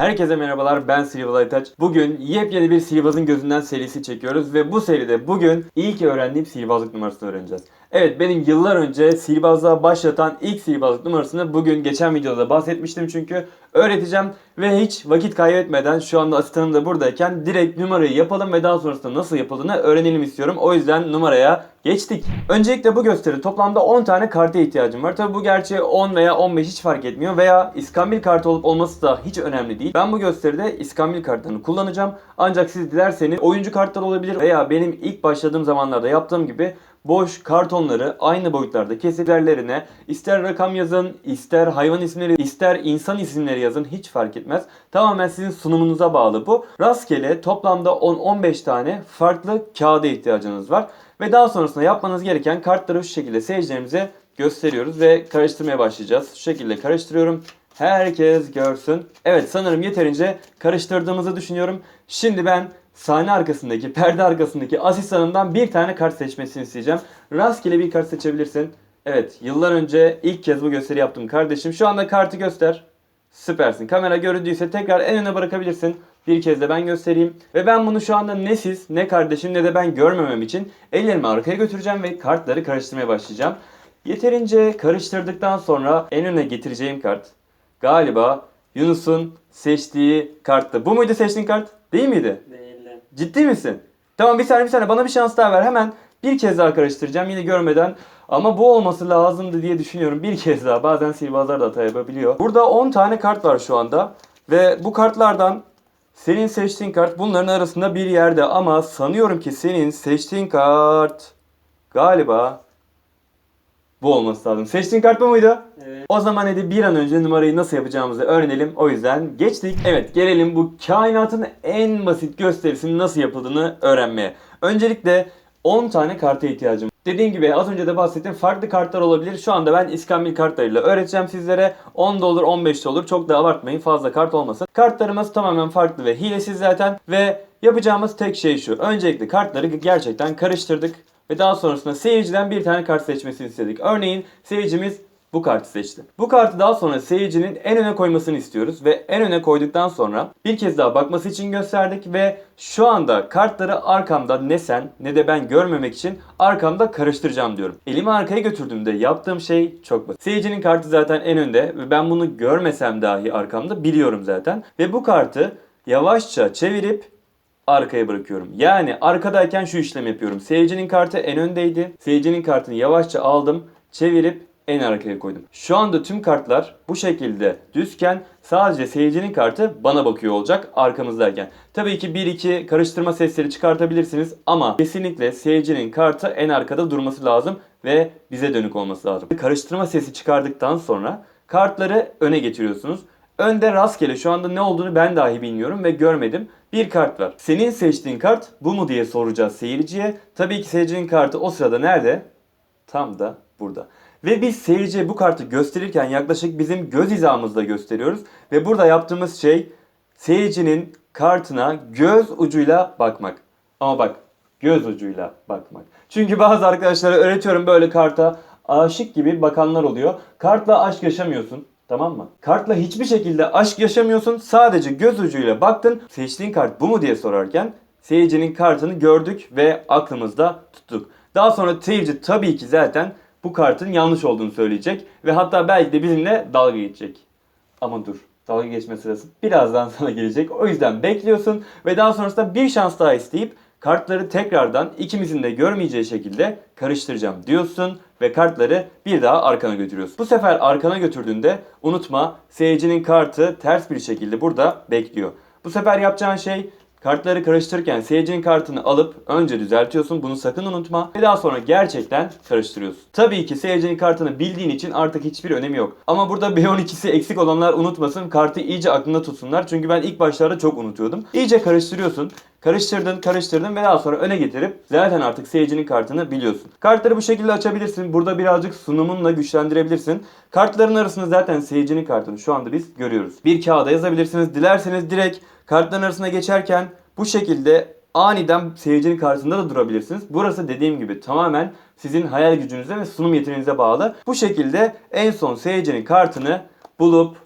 Herkese merhabalar ben Silval Aytaç. Bugün yepyeni bir sihirbazın gözünden serisi çekiyoruz ve bu seride bugün ilk öğrendiğim sihirbazlık numarasını öğreneceğiz. Evet benim yıllar önce sihirbazlığa başlatan ilk sihirbazlık numarasını bugün geçen videoda da bahsetmiştim çünkü öğreteceğim ve hiç vakit kaybetmeden şu anda asistanım da buradayken direkt numarayı yapalım ve daha sonrasında nasıl yapıldığını öğrenelim istiyorum. O yüzden numaraya geçtik. Öncelikle bu gösteri toplamda 10 tane karta ihtiyacım var. Tabi bu gerçi 10 veya 15 hiç fark etmiyor veya iskambil kartı olup olması da hiç önemli değil. Ben bu gösteride iskambil kartlarını kullanacağım. Ancak siz dilerseniz oyuncu kartlar olabilir veya benim ilk başladığım zamanlarda yaptığım gibi boş kartonları aynı boyutlarda kesip üzerlerine ister rakam yazın, ister hayvan isimleri, ister insan isimleri yazın hiç fark etmez. Tamamen sizin sunumunuza bağlı bu. Rastgele toplamda 10-15 tane farklı kağıda ihtiyacınız var. Ve daha sonrasında yapmanız gereken kartları şu şekilde seyircilerimize gösteriyoruz ve karıştırmaya başlayacağız. Şu şekilde karıştırıyorum. Herkes görsün. Evet sanırım yeterince karıştırdığımızı düşünüyorum. Şimdi ben sahne arkasındaki, perde arkasındaki asistanımdan bir tane kart seçmesini isteyeceğim. Rastgele bir kart seçebilirsin. Evet, yıllar önce ilk kez bu gösteri yaptım kardeşim. Şu anda kartı göster. Süpersin. Kamera göründüyse tekrar en öne bırakabilirsin. Bir kez de ben göstereyim. Ve ben bunu şu anda ne siz, ne kardeşim, ne de ben görmemem için ellerimi arkaya götüreceğim ve kartları karıştırmaya başlayacağım. Yeterince karıştırdıktan sonra en öne getireceğim kart galiba Yunus'un seçtiği karttı. Bu muydu seçtiğin kart? Değil miydi? Değildi. Ciddi misin? Tamam bir saniye bir saniye bana bir şans daha ver. Hemen bir kez daha karıştıracağım yine görmeden. Ama bu olması lazımdı diye düşünüyorum. Bir kez daha. Bazen sihirbazlar da hata yapabiliyor. Burada 10 tane kart var şu anda. Ve bu kartlardan senin seçtiğin kart bunların arasında bir yerde. Ama sanıyorum ki senin seçtiğin kart galiba bu olması lazım. Seçtiğin kart bu muydu? Evet. O zaman hadi bir an önce numarayı nasıl yapacağımızı öğrenelim. O yüzden geçtik. Evet gelelim bu kainatın en basit gösterisinin nasıl yapıldığını öğrenmeye. Öncelikle 10 tane karta ihtiyacım. Dediğim gibi az önce de bahsettiğim farklı kartlar olabilir. Şu anda ben iskambil kartlarıyla öğreteceğim sizlere. 10 da olur 15 de olur. Çok da abartmayın fazla kart olmasın. Kartlarımız tamamen farklı ve hilesiz zaten. Ve yapacağımız tek şey şu. Öncelikle kartları gerçekten karıştırdık. Ve daha sonrasında seyirciden bir tane kart seçmesini istedik. Örneğin seyircimiz bu kartı seçti. Bu kartı daha sonra seyircinin en öne koymasını istiyoruz ve en öne koyduktan sonra bir kez daha bakması için gösterdik ve şu anda kartları arkamda ne sen ne de ben görmemek için arkamda karıştıracağım diyorum. Elimi arkaya götürdüğümde yaptığım şey çok basit. Seyircinin kartı zaten en önde ve ben bunu görmesem dahi arkamda biliyorum zaten ve bu kartı yavaşça çevirip arkaya bırakıyorum. Yani arkadayken şu işlem yapıyorum. Seyircinin kartı en öndeydi. Seyircinin kartını yavaşça aldım, çevirip en arkaya koydum. Şu anda tüm kartlar bu şekilde düzken sadece seyircinin kartı bana bakıyor olacak arkamızdayken. Tabii ki 1-2 karıştırma sesleri çıkartabilirsiniz ama kesinlikle seyircinin kartı en arkada durması lazım ve bize dönük olması lazım. Karıştırma sesi çıkardıktan sonra kartları öne getiriyorsunuz. Önde rastgele şu anda ne olduğunu ben dahi bilmiyorum ve görmedim. Bir kart var. Senin seçtiğin kart bu mu diye soracağız seyirciye. Tabii ki seyircinin kartı o sırada nerede? Tam da burada. Ve biz seyirciye bu kartı gösterirken yaklaşık bizim göz hizamızda gösteriyoruz. Ve burada yaptığımız şey seyircinin kartına göz ucuyla bakmak. Ama bak göz ucuyla bakmak. Çünkü bazı arkadaşlara öğretiyorum böyle karta aşık gibi bakanlar oluyor. Kartla aşk yaşamıyorsun. Tamam mı? Kartla hiçbir şekilde aşk yaşamıyorsun. Sadece göz ucuyla baktın. Seçtiğin kart bu mu diye sorarken seyircinin kartını gördük ve aklımızda tuttuk. Daha sonra seyirci tabii ki zaten bu kartın yanlış olduğunu söyleyecek ve hatta belki de bizimle dalga geçecek. Ama dur. Dalga geçme sırası birazdan sana gelecek. O yüzden bekliyorsun ve daha sonrasında bir şans daha isteyip kartları tekrardan ikimizin de görmeyeceği şekilde karıştıracağım diyorsun ve kartları bir daha arkana götürüyorsun. Bu sefer arkana götürdüğünde unutma seyircinin kartı ters bir şekilde burada bekliyor. Bu sefer yapacağın şey Kartları karıştırırken seyircinin kartını alıp önce düzeltiyorsun. Bunu sakın unutma. Ve daha sonra gerçekten karıştırıyorsun. Tabii ki seyircinin kartını bildiğin için artık hiçbir önemi yok. Ama burada B12'si eksik olanlar unutmasın. Kartı iyice aklında tutsunlar. Çünkü ben ilk başlarda çok unutuyordum. İyice karıştırıyorsun. Karıştırdın, karıştırdın ve daha sonra öne getirip zaten artık seyircinin kartını biliyorsun. Kartları bu şekilde açabilirsin. Burada birazcık sunumunla güçlendirebilirsin. Kartların arasında zaten seyircinin kartını şu anda biz görüyoruz. Bir kağıda yazabilirsiniz. Dilerseniz direkt kartların arasına geçerken bu şekilde aniden seyircinin karşısında da durabilirsiniz. Burası dediğim gibi tamamen sizin hayal gücünüze ve sunum yeteneğinize bağlı. Bu şekilde en son seyircinin kartını bulup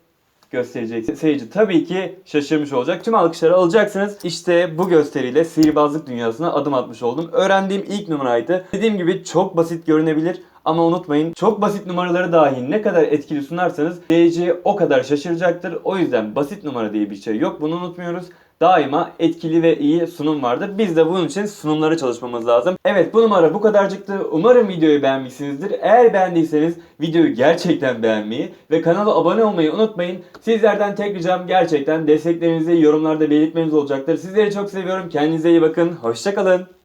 gösterecek seyirci tabii ki şaşırmış olacak. Tüm alkışları alacaksınız. İşte bu gösteriyle sihirbazlık dünyasına adım atmış oldum. Öğrendiğim ilk numaraydı. Dediğim gibi çok basit görünebilir ama unutmayın çok basit numaraları dahi ne kadar etkili sunarsanız seyirci o kadar şaşıracaktır. O yüzden basit numara diye bir şey yok. Bunu unutmuyoruz daima etkili ve iyi sunum vardır. Biz de bunun için sunumları çalışmamız lazım. Evet bu numara bu kadarcıktı. Umarım videoyu beğenmişsinizdir. Eğer beğendiyseniz videoyu gerçekten beğenmeyi ve kanala abone olmayı unutmayın. Sizlerden tek ricam gerçekten desteklerinizi yorumlarda belirtmeniz olacaktır. Sizleri çok seviyorum. Kendinize iyi bakın. Hoşçakalın.